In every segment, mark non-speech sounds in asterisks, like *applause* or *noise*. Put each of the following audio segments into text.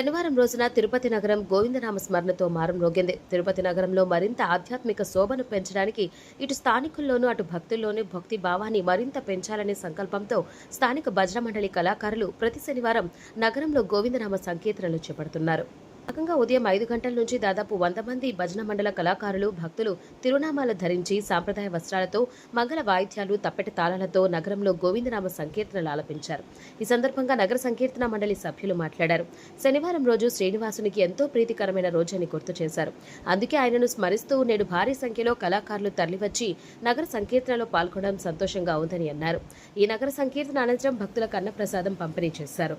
శనివారం రోజున తిరుపతి నగరం గోవిందనామ స్మరణతో మారంరోగింది తిరుపతి నగరంలో మరింత ఆధ్యాత్మిక శోభను పెంచడానికి ఇటు స్థానికుల్లోనూ అటు భక్తుల్లోనూ భక్తి భావాన్ని మరింత పెంచాలనే సంకల్పంతో స్థానిక భజన మండలి కళాకారులు ప్రతి శనివారం నగరంలో గోవిందనామ సంకీర్తనలు చేపడుతున్నారు. భాగంగా ఉదయం ఐదు గంటల నుంచి దాదాపు వంద మంది భజన మండల కళాకారులు భక్తులు తిరునామాలు ధరించి సాంప్రదాయ వస్త్రాలతో మంగళ వాయిద్యాలు తప్పెట తాళాలతో నగరంలో గోవిందనామ సంకీర్తనలు ఆలపించారు. ఈ సందర్భంగా నగర సంకీర్తన మండలి సభ్యులు మాట్లాడారు. శనివారం రోజు శ్రీనివాసునికి ఎంతో ప్రీతికరమైన రోజని గుర్తు చేశారు. అందుకే ఆయనను స్మరిస్తూ నేడు భారీ సంఖ్యలో కళాకారులు తరలివచ్చి నగర సంకీర్తనలో పాల్గొనడం సంతోషంగా ఉందని అన్నారు. ఈ నగర సంకీర్తన అనంతరం భక్తులకు అన్నప్రసాదం పంపిణీ చేశారు.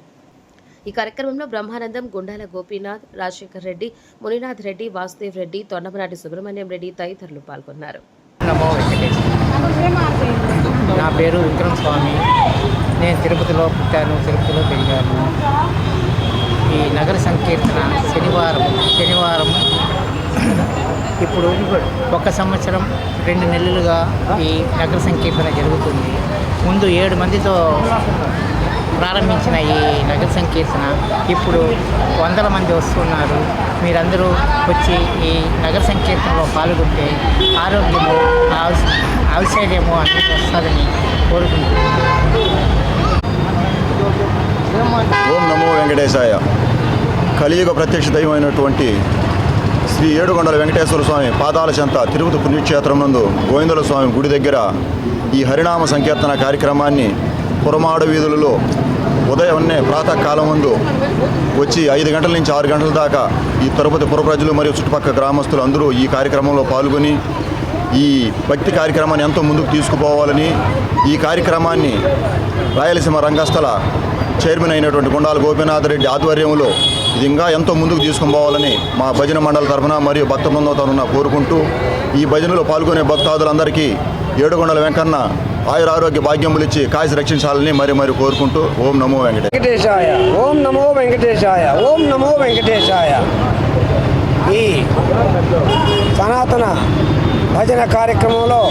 ఈ కార్యక్రమంలో బ్రహ్మానందం గుండాల గోపీనాథ్ రాజశేఖర్ రెడ్డి మునినాథ్ రెడ్డి వాసుదేవ్ రెడ్డి తొండమనాటి సుబ్రహ్మణ్యం రెడ్డి తదితరులు పాల్గొన్నారు. నా పేరు విక్రమ్ స్వామి నేను తిరుపతిలో పుట్టాను తిరుపతిలో పెరిగాను. ఈ నగర సంకీర్తన శనివారం శనివారం *clears throat* ఇప్పుడు ఒక సంవత్సరం రెండు నెలలుగా ఈ నగర సంకీర్తన జరుగుతుంది. ముందు ఏడు మందితో ప్రారంభించిన ఈ నగర సంకీర్తన ఇప్పుడు వందల మంది వస్తున్నారు. మీరందరూ వచ్చి ఈ నగర సంకీర్తనలో పాల్గొంటే ఆరోగ్యము ఆవస్- ఔషధము అన్నీ వస్తుందని కోరుకుంటున్నాను. ఓం నమో వెంకటేశాయ. కలియుగ ప్రత్యక్ష దైవమైనటువంటి శ్రీ ఏడుకొండల వెంకటేశ్వర స్వామి పాదాల చెంత తిరుపతి పుణ్యక్షేత్రం నందు గోవిందుల స్వామి గుడి దగ్గర ఈ హరినామ సంకీర్తన కార్యక్రమాన్ని పురమాడ వీధులలో ఉదయాన్నే ప్రాతకాలం ముందు వచ్చి ఐదు గంటల నుంచి ఆరు గంటల దాకా ఈ తిరుపతి పుర ప్రజలు మరియు చుట్టుపక్కల గ్రామస్తులు అందరూ ఈ కార్యక్రమంలో పాల్గొని ఈ భక్తి కార్యక్రమాన్ని ఎంతో ముందుకు తీసుకుపోవాలని ఈ కార్యక్రమాన్ని రాయలసీమ రంగస్థల చైర్మన్ అయినటువంటి గుండాల గోపీనాథ్ రెడ్డి ఆధ్వర్యంలో ఇది ఇంకా ఎంతో ముందుకు తీసుకుని పోవాలని మా భజన మండలి తరఫున మరియు భక్త బృందం తరఫున కోరుకుంటూ ఈ భజనలో పాల్గొనే భక్తాదులందరికీ ఏడుగొండల వెంకన్న ఆయురారోగ్య భాగ్యములు ఇచ్చి కాశీ రక్షించాలని మరి మరి కోరుకుంటూ ఓం నమో వెంకటేశాయ ఓం నమో వెంకటేశాయ ఓం నమో వెంకటేశాయ. ఈ సనాతన భజన కార్యక్రమంలో